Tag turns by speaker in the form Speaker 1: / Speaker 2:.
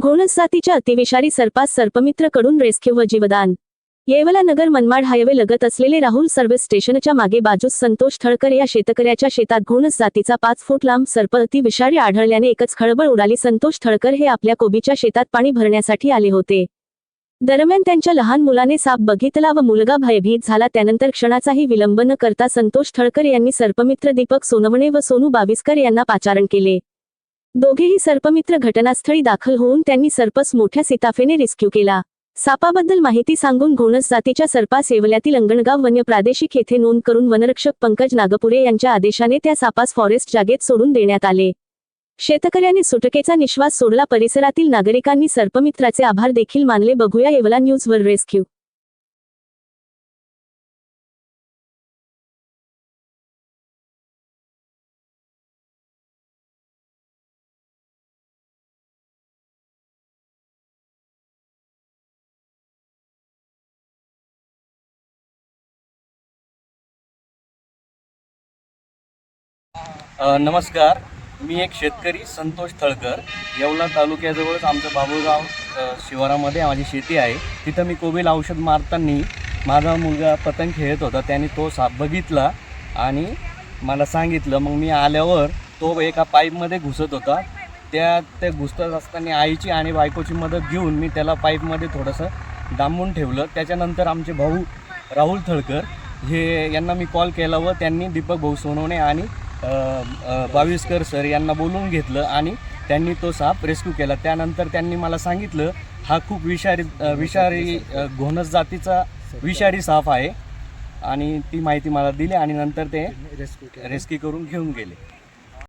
Speaker 1: घोणस जातीच्या अतिविषारी सर्पास सर्पमित्रकडून रेस्क्यू व जीवदान. येवला नगर मनमाड हायवे लगत असलेले राहुल सर्व्हिस स्टेशनच्या मागे बाजूस संतोष थळकर या शेतकऱ्याच्या शेतात घोणस जातीचा पाच फूट लांब सर्प अतिविषारी आढळल्याने एकच खळबळ उडाली. संतोष थळकर हे आपल्या कोबीच्या शेतात पाणी भरण्यासाठी आले होते. दरम्यान त्यांच्या लहान मुलाने साप बघितला व मुलगा भयभीत झाला. त्यानंतर क्षणाचाही विलंब न करता संतोष थळकर यांनी सर्पमित्र दीपक सोनवणे व सोनू बाविस्कर यांना पाचारण केले. दोघेही सर्पमित्र घटनास्थळी दाखल होऊन त्यांनी सर्पस मोठ्या सिताफेने रेस्क्यू केला. सापाबद्दल माहिती सांगून घोणस जातीच्या सर्पास सेवल्यातील अंगणगाव वन्य प्रादेशिक येथे नोंद करून वनरक्षक पंकज नागपुरे यांच्या आदेशाने त्या सापास फॉरेस्ट जागेत सोडून देण्यात आले. शेतकऱ्याने सुटकेचा निश्वास सोडला परिसरातील नागरिकांनी सर्पमित्राचे आभार देखील मानले. बघूया येवला न्यूजवर रेस्क्यू
Speaker 2: नमस्कार. मी एक शेतकरी संतोष थळकर. येवला तालुक्याजवळच आमचं बाबुळगाव शिवारामध्ये माझी शेती आहे. तिथं मी कोबील औषध मारताना माझा मुलगा पतंग खेळत होता. त्याने तो साप बघितला आणि मला सांगितलं मग मी आल्यावर तो एका पाईपमध्ये घुसत होता. त्या त्या घुसत असताना आईची आणि बायकोची मदत घेऊन मी त्याला पाईपमध्ये थोडंसं डांबून ठेवलं. त्याच्यानंतर आमचे भाऊ राहुल थळकर हे यांना मी कॉल केला व त्यांनी दीपक भाऊ सोनवणे आणि बाविस्कर सर यांना बोलवून घेतलं आणि त्यांनी तो साप रेस्क्यू केला. त्यानंतर त्यांनी मला सांगितलं हा खूप विषारी विषारी घोणस जातीचा विषारी साप आहे. आणि ती माहिती मला दिली आणि नंतर ते रेस्क्यू करून घेऊन गेले.